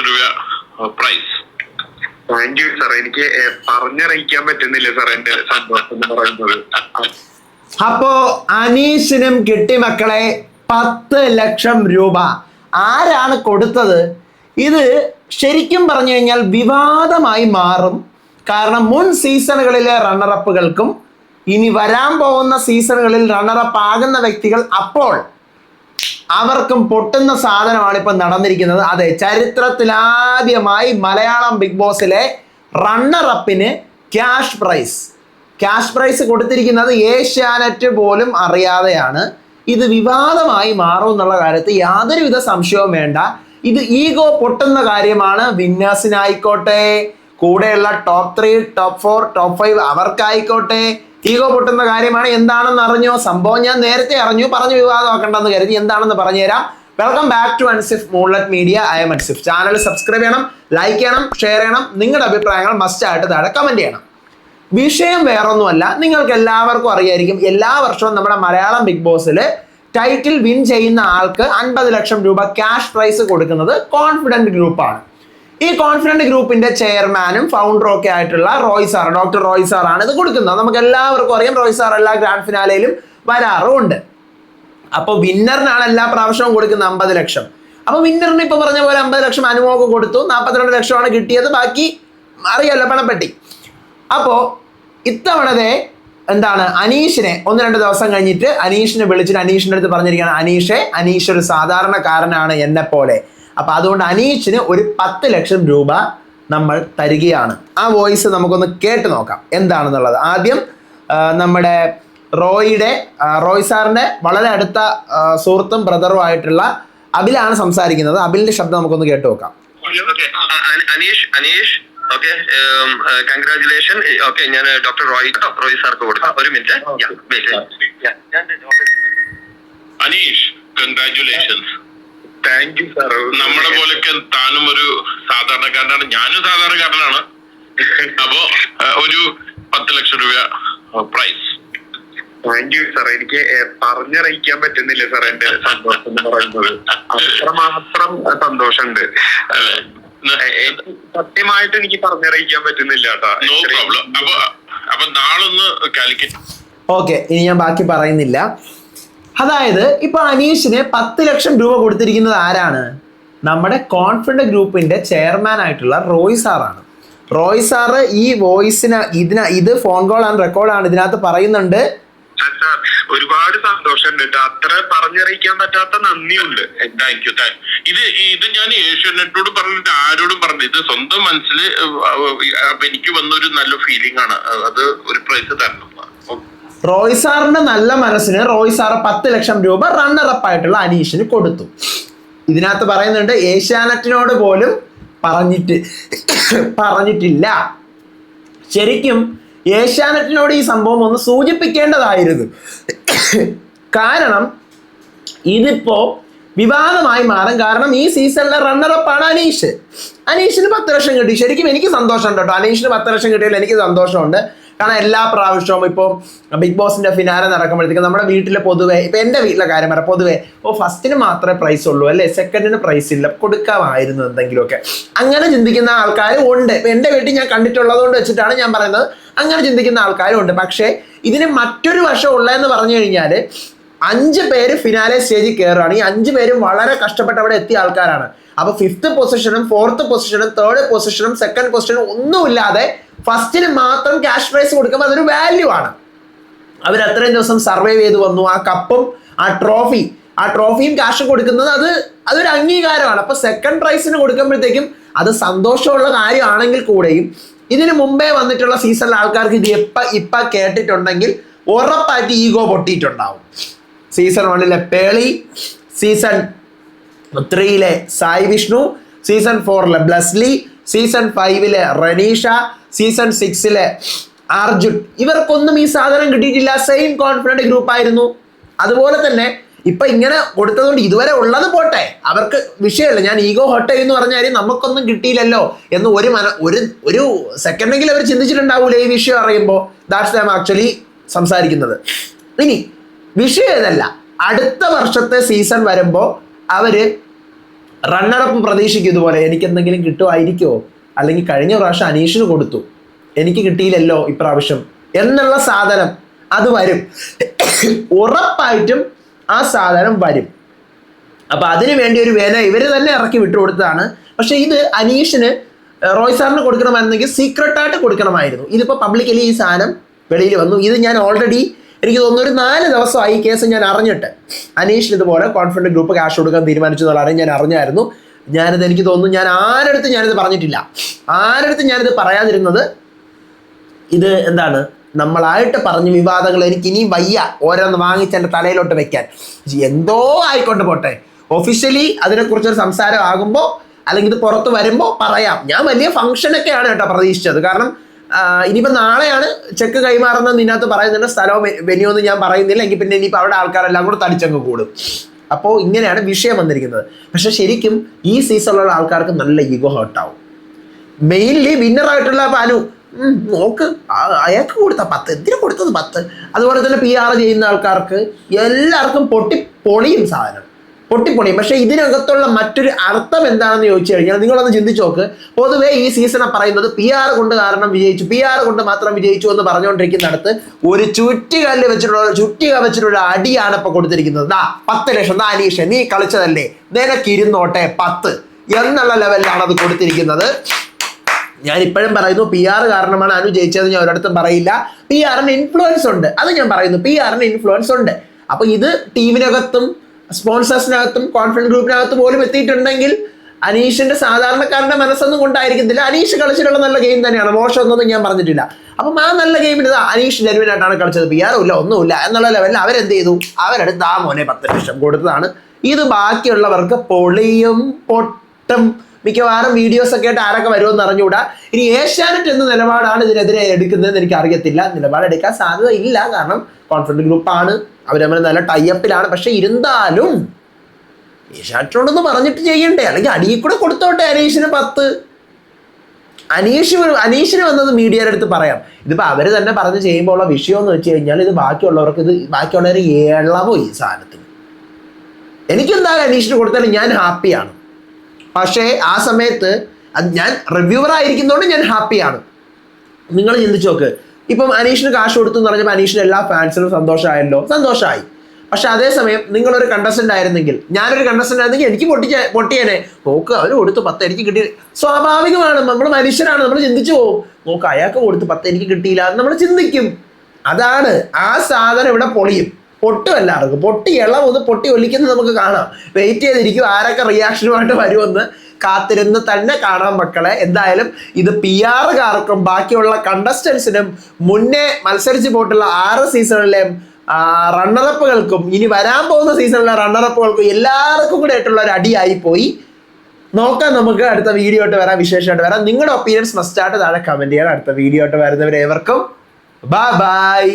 ലക്ഷം രൂപ prize thank you sir എനിക്ക് പറഞ്ഞറിയിക്കാൻ പറ്റുന്നില്ല സാർ എന്റെ സന്തോഷം എന്ന് പറയുന്നത്. അപ്പോ അനീഷിനും കിട്ടി മക്കളെ പത്ത് ലക്ഷം രൂപ. ആരാണ് കൊടുത്തത്? ഇത് ശരിക്കും പറഞ്ഞു കഴിഞ്ഞാൽ വിവാദമായി മാറും. കാരണം മുൻ സീസണുകളിലെ റണ്ണറപ്പുകൾക്കും ഇനി വരാൻ പോകുന്ന സീസണുകളിൽ റണ്ണറപ്പ് ആകുന്ന വ്യക്തികൾ അപ്പോൾ അവർക്കും പൊട്ടുന്ന സാധനമാണ് ഇപ്പം നടന്നിരിക്കുന്നത്. അതെ ചരിത്രത്തിലാദ്യമായി മലയാളം ബിഗ് ബോസിലെ റണ്ണറപ്പിന് ക്യാഷ് പ്രൈസ് ക്യാഷ് പ്രൈസ് കൊടുത്തിരിക്കുന്നത് ഏഷ്യാനെറ്റ് പോലും അറിയാതെയാണ്. ഇത് വിവാദമായി മാറും എന്നുള്ള കാര്യത്തിൽ യാതൊരുവിധ സംശയവും വേണ്ട. ഇത് ഈഗോ പൊട്ടുന്ന കാര്യമാണ്. വിന്നേഴ്സിനായിക്കോട്ടെ കൂടെയുള്ള top three top four top five അവർക്കായിക്കോട്ടെ. Ego പൊട്ടുന്ന കാര്യമാണ്. എന്താണെന്ന് അറിഞ്ഞോ? സംഭവം ഞാൻ നേരത്തെ അറിഞ്ഞു. പറഞ്ഞു വിവാദമാക്കണ്ടെന്ന് കരുതി. എന്താണെന്ന് പറഞ്ഞുതരാം. Welcome back to Ansif moonlet media I M Ansif channel subscribe ചെയ്യണം ലൈക്ക് ചെയ്യണം ഷെയർ ചെയ്യണം. നിങ്ങളുടെ അഭിപ്രായങ്ങൾ മസ്റ്റ് ആയിട്ട് താഴെ കമന്റ് ചെയ്യണം. വിഷയം വേറൊന്നുമല്ല. നിങ്ങൾക്ക് എല്ലാവർക്കും അറിയായിരിക്കും. എല്ലാ വർഷവും നമ്മുടെ മലയാളം ബിഗ് ബോസിൽ ടൈറ്റിൽ വിൻ ചെയ്യുന്ന ആൾക്ക് അൻപത് ലക്ഷം രൂപ ക്യാഷ് പ്രൈസ് കൊടുക്കുന്നത് കോൺഫിഡന്റ് ഗ്രൂപ്പാണ് ഈ കോൺഫിഡന്റ് ഗ്രൂപ്പിന്റെ ചെയർമാനും ഫൗണ്ടറും ഒക്കെ ആയിട്ടുള്ള Roy sir doctor Roy sir ആണ് ഇത് കൊടുക്കുന്നത്. നമുക്ക് എല്ലാവർക്കും അറിയാം റോയ് സാർ എല്ലാ ഗ്രാൻഡ് ഫിനാലയിലും വരാറുമുണ്ട്. അപ്പോൾ വിന്നറിനാണ് എല്ലാ പ്രാവശ്യവും കൊടുക്കുന്നത് അമ്പത് ലക്ഷം. അപ്പോൾ വിന്നറിന് ഇപ്പോൾ പറഞ്ഞ പോലെ അമ്പത് ലക്ഷം അനുമോക്ക് കൊടുത്തു. നാൽപ്പത്തിരണ്ട് ലക്ഷമാണ് കിട്ടിയത്. ബാക്കി അറിയാലോ പണപ്പെട്ടി. അപ്പോൾ ഇത്തവണത്തെ എന്താണ് അനീഷിനെ ഒന്ന് രണ്ട് ദിവസം കഴിഞ്ഞിട്ട് അനീഷിനെ വിളിച്ചിട്ട് അനീഷിന്റെ അടുത്ത് പറഞ്ഞിരിക്കുകയാണ് അനീഷെ അനീഷ് ഒരു സാധാരണക്കാരനാണ് എന്നെ പോലെ അപ്പോൾ അതുകൊണ്ട് അനീഷിന് ഒരു പത്ത് ലക്ഷം രൂപ നമ്മൾ തരികയാണ് ആ വോയിസ് നമുക്കൊന്ന് കേട്ട് നോക്കാം എന്താണെന്നുള്ളത് ആദ്യം നമ്മുടെ റോയിയുടെ റോയ് സാറിന്റെ വളരെ അടുത്ത സുഹൃത്തും ബ്രദറും ആയിട്ടുള്ള അബിലാണ് സംസാരിക്കുന്നത് അബിലിന്റെ ശബ്ദം നമുക്കൊന്ന് കേട്ട് നോക്കാം okay Aneesh Aneesh okay congratulation okay ഞാൻ ഡോക്ടർ റോയ് റോയ് സാർക്ക് കൊടുക്കാം ഒരു minute Aneesh congratulations thank you sir നമ്മളെ പോലൊക്കെ താനും ഒരു സാധാരണക്കാരനാണ്. ഞാനും സാധാരണക്കാരനാണ്. അപ്പോ ഒരു പത്ത് ലക്ഷം രൂപ പ്രൈസ് താങ്ക് യു സാർ എനിക്ക് പറഞ്ഞറിയിക്കാൻ പറ്റുന്നില്ല സാർ എന്റെ സന്തോഷം എന്ന് പറയുന്നത്. അത്രമാത്രം സന്തോഷമുണ്ട്. സത്യമായിട്ട് എനിക്ക് പറഞ്ഞറിയിക്കാൻ പറ്റുന്നില്ല കേട്ടോ. നോ പ്രോബ്ലം അപ്പൊ അപ്പൊ നാളൊന്ന് കാലിക്കറ്റ്. ഓക്കെ ഇനി ഞാൻ ബാക്കി പറയുന്നില്ല. അതായത് ഇപ്പൊ അനീഷിന് പത്ത് ലക്ഷം രൂപ കൊടുത്തിരിക്കുന്നത് ആരാണ്? നമ്മുടെ കോൺഫിഡന്റ് ഗ്രൂപ്പിന്റെ ചെയർമാൻ ആയിട്ടുള്ള റോയ് സാറാണ് റോയ് സാറ് ഈ വോയിസിന് ഇതിന ഇത് ഫോൺ കോൾ ആണ് റെക്കോർഡാണ് ഇതിനകത്ത് പറയുന്നുണ്ട്. ഒരുപാട് സന്തോഷമുണ്ട്. കേട്ടോ അത്ര പറഞ്ഞറിയിക്കാൻ പറ്റാത്ത നന്ദിയുണ്ട്. താങ്ക് യു താങ്ക് ഇത് ഇത് ഞാൻ ഏഷ്യാനെറ്റോട് പറഞ്ഞിട്ട് ആരോടും പറഞ്ഞു ഇത് സ്വന്തം മനസ്സിൽ എനിക്ക് വന്നൊരു നല്ല ഫീലിംഗ് ആണ്. അത് ഒരു പ്രൈസ് തരണം. റോയ് സാറിന്റെ നല്ല മനസ്സിന് റോയ് സാറ് പത്ത് ലക്ഷം രൂപ റണ്ണറപ്പ് ആയിട്ടുള്ള അനീഷിന് കൊടുത്തു. ഇതിനകത്ത് പറയുന്നുണ്ട് ഏഷ്യാനെറ്റിനോട് പോലും പറഞ്ഞിട്ട് പറഞ്ഞിട്ടില്ല. ശരിക്കും ഏഷ്യാനെറ്റിനോട് ഈ സംഭവം ഒന്ന് സൂചിപ്പിക്കേണ്ടതായിരുന്നു. കാരണം ഇതിപ്പോ വിവാദമായി മാറും. കാരണം ഈ സീസണിലെ റണ്ണറപ്പാണ് അനീഷ്. അനീഷിന് പത്ത് ലക്ഷം കിട്ടി. ശരിക്കും എനിക്ക് സന്തോഷമുണ്ട് കേട്ടോ. അനീഷിന് പത്ത് ലക്ഷം കിട്ടിയാൽ എനിക്ക് സന്തോഷമുണ്ട്. കാരണം എല്ലാ പ്രാവശ്യവും ഇപ്പോൾ ബിഗ് ബോസിന്റെ ഫിനാലെ നടക്കുമ്പോഴത്തേക്കും നമ്മുടെ വീട്ടിലെ പൊതുവെ ഇപ്പൊ എന്റെ വീട്ടിലെ കാര്യം പറയാം. പൊതുവെ ഓ ഫസ്റ്റിന് മാത്രമേ പ്രൈസ് ഉള്ളൂ അല്ലേ? സെക്കൻഡിന് പ്രൈസ് ഇല്ല. കൊടുക്കാമായിരുന്നു എന്തെങ്കിലുമൊക്കെ. അങ്ങനെ ചിന്തിക്കുന്ന ആൾക്കാരും ഉണ്ട്. ഇപ്പൊ എന്റെ വീട്ടിൽ ഞാൻ കണ്ടിട്ടുള്ളത് കൊണ്ട് വെച്ചിട്ടാണ് ഞാൻ പറയുന്നത്. അങ്ങനെ ചിന്തിക്കുന്ന ആൾക്കാരും ഉണ്ട്. പക്ഷേ ഇതിന് മറ്റൊരു വശം ഉള്ളതെന്ന് പറഞ്ഞു കഴിഞ്ഞാൽ അഞ്ച് പേര് ഫിനാലെ സ്റ്റേജിൽ കയറുകയാണ് ഈ അഞ്ച് പേരും വളരെ കഷ്ടപ്പെട്ട് അവിടെ എത്തിയ ആൾക്കാരാണ്. അപ്പൊ ഫിഫ്ത്ത് പൊസിഷനും ഫോർത്ത് പൊസിഷനും തേർഡ് പൊസിഷനും സെക്കൻഡ് പൊസിഷനും ഒന്നുമില്ലാതെ ഫസ്റ്റിന് മാത്രം ക്യാഷ് പ്രൈസ് കൊടുക്കുമ്പോൾ അതൊരു വാല്യൂ ആണ്. അവർ അത്രയും ദിവസം സർവേ ചെയ്ത് വന്നു. ആ കപ്പും ആ ട്രോഫി ആ ട്രോഫിയും ക്യാഷും കൊടുക്കുന്നത് അത് അതൊരു അംഗീകാരമാണ്. അപ്പോൾ സെക്കൻഡ് പ്രൈസിന് കൊടുക്കുമ്പോഴത്തേക്കും അത് സന്തോഷമുള്ള കാര്യമാണെങ്കിൽ കൂടെയും ഇതിന് മുമ്പേ വന്നിട്ടുള്ള സീസണിലെ ആൾക്കാർക്ക് ഇത് എപ്പം ഇപ്പം കേട്ടിട്ടുണ്ടെങ്കിൽ ഉറപ്പായിട്ട് ഈഗോ പൊട്ടിയിട്ടുണ്ടാവും. സീസൺ വണ്ണിലെ പേളി സീസൺ ത്രീയിലെ സായി വിഷ്ണു സീസൺ ഫോറിലെ ബ്ലസ്ലി സീസൺ ഫൈവിലെ റനീഷ സീസൺ സിക്സിലെ അർജുൻ. ഇവർക്കൊന്നും ഈ സാധനം കിട്ടിയിട്ടില്ല. സെയിം കോൺഫിഡന്റ് ഗ്രൂപ്പ് ആയിരുന്നു. അതുപോലെ തന്നെ ഇപ്പൊ ഇങ്ങനെ കൊടുത്തതുകൊണ്ട് ഇതുവരെ ഉള്ളത് പോട്ടെ. അവർക്ക് വിഷയമല്ല. ഞാൻ ഈഗോ ഹോട്ട് എന്ന് പറഞ്ഞാൽ നമുക്കൊന്നും കിട്ടിയില്ലല്ലോ എന്ന് ഒരു മന ഒരു ഒരു സെക്കൻഡെങ്കിലും അവർ ചിന്തിച്ചിട്ടുണ്ടാവൂലേ ഈ വിഷയം അറിയുമ്പോൾ ദാറ്റ്സ് ദാം ആക്ച്വലി സംസാരിക്കുന്നത്. ഇനി വിഷയം ഇതല്ല അടുത്ത വർഷത്തെ സീസൺ വരുമ്പോൾ അവർ റണ്ണറപ്പ് പ്രതീക്ഷിക്കും ഇതുപോലെ എനിക്ക് എന്തെങ്കിലും കിട്ടുമായിരിക്കുമോ? അല്ലെങ്കിൽ കഴിഞ്ഞ പ്രാവശ്യം അനീഷിന് കൊടുത്തു എനിക്ക് കിട്ടിയില്ലല്ലോ ഇപ്രാവശ്യം എന്നുള്ള സാധനം അത് വരും. ഉറപ്പായിട്ടും ആ സാധനം വരും. അപ്പൊ അതിനു വേണ്ടി ഒരു വേല ഇവർ തന്നെ ഇറക്കി വിട്ടുകൊടുത്തതാണ് പക്ഷെ ഇത് അനീഷിന് റോയ് സാറിന് കൊടുക്കണമായിരുന്നെങ്കിൽ സീക്രട്ടായിട്ട് കൊടുക്കണമായിരുന്നു. ഇതിപ്പോ പബ്ലിക്കലി ഈ സാധനം വെളിയിൽ വന്നു. ഇത് ഞാൻ ഓൾറെഡി എനിക്ക് തോന്നുന്നു ഒരു നാല് ദിവസമായി ഈ കേസ് ഞാൻ അറിഞ്ഞിട്ട്. അനീഷിന് ഇതുപോലെ കോൺഫിഡന്റ് ഗ്രൂപ്പ് ക്യാഷ് കൊടുക്കാൻ തീരുമാനിച്ചു എന്നുള്ള കാര്യം ഞാൻ അറിഞ്ഞായിരുന്നു. ഞാനിത് എനിക്ക് തോന്നുന്നു ഞാൻ ആരടുത്ത് ഞാനിത് പറഞ്ഞിട്ടില്ല. ആരടുത്ത് ഞാനിത് പറയാതിരുന്നത് ഇത് എന്താണ്? നമ്മളായിട്ട് പറഞ്ഞ വിവാദങ്ങൾ എനിക്ക് ഇനിയും വയ്യ. ഓരോന്ന് വാങ്ങിച്ച് എന്റെ തലയിലോട്ട് വെക്കാൻ. എന്തോ ആയിക്കൊണ്ട് പോട്ടെ. ഒഫീഷ്യലി അതിനെക്കുറിച്ചൊരു സംസാരം ആകുമ്പോൾ അല്ലെങ്കിൽ ഇത് പുറത്ത് വരുമ്പോൾ പറയാം. ഞാൻ വലിയ ഫംഗ്ഷനൊക്കെയാണ് കേട്ടോ പ്രതീക്ഷിച്ചത്. കാരണം ഇനിയിപ്പോൾ നാളെയാണ് ചെക്ക് കൈമാറുന്നത് ഇതിനകത്ത് പറയുന്നുണ്ട്. സ്ഥലവും വെന്യൂ ഞാൻ പറയുന്നില്ല. എങ്കിൽ പിന്നെ ഇനിയിപ്പോൾ അവിടെ ആൾക്കാരെല്ലാം കൂടെ തടിച്ചങ്ങ് കൂടും. അപ്പോൾ ഇങ്ങനെയാണ് വിഷയം വന്നിരിക്കുന്നത്. പക്ഷെ ശരിക്കും ഈ സീസണിലുള്ള ആൾക്കാർക്ക് നല്ല ഈഗോ ഹേർട്ടാവും മെയിൻലി വിന്നറായിട്ടുള്ള പാനു. നോക്ക് അയാൾക്ക് കൊടുത്ത പത്ത് എന്തിനു കൊടുത്തത് പത്ത്? അതുപോലെ തന്നെ പി ആർ ചെയ്യുന്ന ആൾക്കാർക്ക് എല്ലാവർക്കും പൊട്ടി പൊളിയും സാധനം. പൊട്ടിപ്പൊളിയും പക്ഷെ ഇതിനകത്തുള്ള മറ്റൊരു അർത്ഥം എന്താണെന്ന് ചോദിച്ചു കഴിഞ്ഞാൽ നിങ്ങളൊന്ന് ചിന്തിച്ചു നോക്ക്. പൊതുവെ ഈ സീസണെ പറയുന്നത് പി ആർ കൊണ്ട് കാരണം വിജയിച്ചു. പി ആർ കൊണ്ട് മാത്രം വിജയിച്ചു എന്ന് പറഞ്ഞുകൊണ്ടിരിക്കുന്നിടത്ത് ഒരു ചുറ്റികല്ല് വെച്ചിട്ടുള്ള ചുറ്റിക വെച്ചിട്ടുള്ള അടിയാണ് ഇപ്പൊ കൊടുത്തിരിക്കുന്നത്. ദാ പത്ത് ലക്ഷം. ദാ അനീഷ നീ കളിച്ചതല്ലേ? നിനക്കിരുന്നോട്ടെ പത്ത്. എന്നുള്ള ലെവലിലാണ് അത് കൊടുത്തിരിക്കുന്നത്. ഞാൻ ഇപ്പോഴും പറയുന്നു പി ആർ കാരണമാണ് അനു ജയിച്ചത് ഞാൻ ഒരിടത്തും പറയില്ല. പി ആറിന് ഇൻഫ്ലുവൻസ് ഉണ്ട്. അത് ഞാൻ പറയുന്നു പി ആറിന് ഇൻഫ്ലുവൻസ് ഉണ്ട്. അപ്പൊ ഇത് ടീമിനകത്തും സ്പോൺസേഴ്സിനകത്തും കോൺഫിഡൻസ് ഗ്രൂപ്പിനകത്ത് പോലും എത്തിയിട്ടുണ്ടെങ്കിൽ അനീഷിന്റെ സാധാരണക്കാരന്റെ മനസ്സൊന്നും കൊണ്ടായിരിക്കത്തില്ല. അനീഷ് കളിച്ചിട്ടുള്ള നല്ല ഗെയിം തന്നെയാണ്. മോശം മോശമൊന്നും ഞാൻ പറഞ്ഞിട്ടില്ല. അപ്പം ആ നല്ല ഗെയിമിന് ഇതാ അനീഷ് ജനുവിനായിട്ടാണ് കളിച്ചത്. പി ഇല്ല ഒന്നുമില്ല. എന്നുള്ള ലെവലിൽ അവരെന്ത് ചെയ്തു അവരെടുത്ത് ആ മോനെ പത്ത് ലക്ഷം കൊടുത്തതാണ്. ഇത് ബാക്കിയുള്ളവർക്ക് പൊളിയും പൊട്ടും. മിക്കവാറും വീഡിയോസ് ഒക്കെ ആയിട്ട് ആരൊക്കെ വരുമെന്ന് അറിഞ്ഞുകൂടാ. ഇനി ഏഷ്യാനെറ്റ് എന്ന നിലപാടാണ് ഇതിനെതിരെ എടുക്കുന്നതെന്ന് എനിക്ക് അറിയത്തില്ല നിലപാടെടുക്കാൻ സാധ്യത ഇല്ല. കാരണം കോൺഫിഡന്റ് ഗ്രൂപ്പാണ് അവർ തമ്മിൽ നല്ല ടൈപ്പിലാണ് പക്ഷെ ഇരുന്നാലും ഏഷ്യാനെറ്റിനോടൊന്ന് പറഞ്ഞിട്ട് ചെയ്യണ്ടേ? അല്ലെങ്കിൽ അടിയിൽ കൂടെ കൊടുത്തോട്ടെ അനീഷിന് പത്ത്. അനീഷ് അനീഷിന് വന്നത് മീഡിയയുടെ അടുത്ത് പറയാം. ഇതിപ്പോൾ അവർ തന്നെ പറഞ്ഞ് ചെയ്യുമ്പോൾ ഉള്ള വിഷയം എന്ന് വെച്ച് കഴിഞ്ഞാൽ ഇത് ബാക്കിയുള്ളവർക്ക് ഇത് ബാക്കിയുള്ളവർ ഏളവോ ഈ സാധനത്തിന്. എനിക്കെന്തായാലും അനീഷിന് കൊടുത്താലും ഞാൻ ഹാപ്പിയാണ് പക്ഷേ ആ സമയത്ത് അത് ഞാൻ റിവ്യൂവർ ആയിരിക്കുന്നതുകൊണ്ട് ഞാൻ ഹാപ്പിയാണ്. നിങ്ങൾ ചിന്തിച്ചു നോക്ക്. ഇപ്പം അനീഷിന് കാശ് കൊടുത്തു എന്ന് പറഞ്ഞപ്പോൾ അനീഷിന് എല്ലാ ഫാൻസിനും സന്തോഷമായല്ലോ? സന്തോഷമായി. പക്ഷെ അതേസമയം നിങ്ങളൊരു കണ്ടസ്റ്റന്റ് ആയിരുന്നെങ്കിൽ ഞാനൊരു കണ്ടസ്റ്റന്റ് ആയിരുന്നെങ്കിൽ എനിക്ക് പൊട്ടിച്ച പൊട്ടിയേനെ. നോക്ക് അവർ കൊടുത്ത് പത്ത് എനിക്ക് കിട്ടി. സ്വാഭാവികമാണ്. നമ്മൾ മനുഷ്യരാണ്. നമ്മൾ ചിന്തിച്ചു പോകും നോക്ക് അയാൾക്ക് കൊടുത്ത് പത്ത് എനിക്ക് കിട്ടിയില്ല നമ്മൾ ചിന്തിക്കും. അതാണ്. ആ സാധനം ഇവിടെ പൊളിയും. പൊട്ടും എല്ലാവർക്കും പൊട്ടി ഇളവൊന്ന് പൊട്ടി ഒലിക്കുന്നത് നമുക്ക് കാണാം. വെയിറ്റ് ചെയ്തിരിക്കും ആരൊക്കെ റിയാക്ഷനുമായിട്ട് വരുമെന്ന്. കാത്തിരുന്ന് തന്നെ കാണാം മക്കളെ. എന്തായാലും ഇത് പി ആറുകാർക്കും ബാക്കിയുള്ള കണ്ടസ്റ്റൻസിനും മുന്നേ മത്സരിച്ച് പോയിട്ടുള്ള ആറ് സീസണിലെ റണ്ണറപ്പുകൾക്കും ഇനി വരാൻ പോകുന്ന സീസണിലെ റണ്ണറപ്പുകൾക്കും എല്ലാവർക്കും കൂടെ ആയിട്ടുള്ള ഒരു അടിയായി പോയി. നോക്കാം നമുക്ക് അടുത്ത വീഡിയോ ആയിട്ട് വരാം വിശേഷമായിട്ട് വരാം. നിങ്ങളുടെ ഒപ്പീനിയൻസ് മസ്റ്റായിട്ട് താഴെ കമന്റ് ചെയ്യണം. അടുത്ത വീഡിയോ ആയിട്ട് വരുന്നവരേവർക്കും ബൈ ബൈ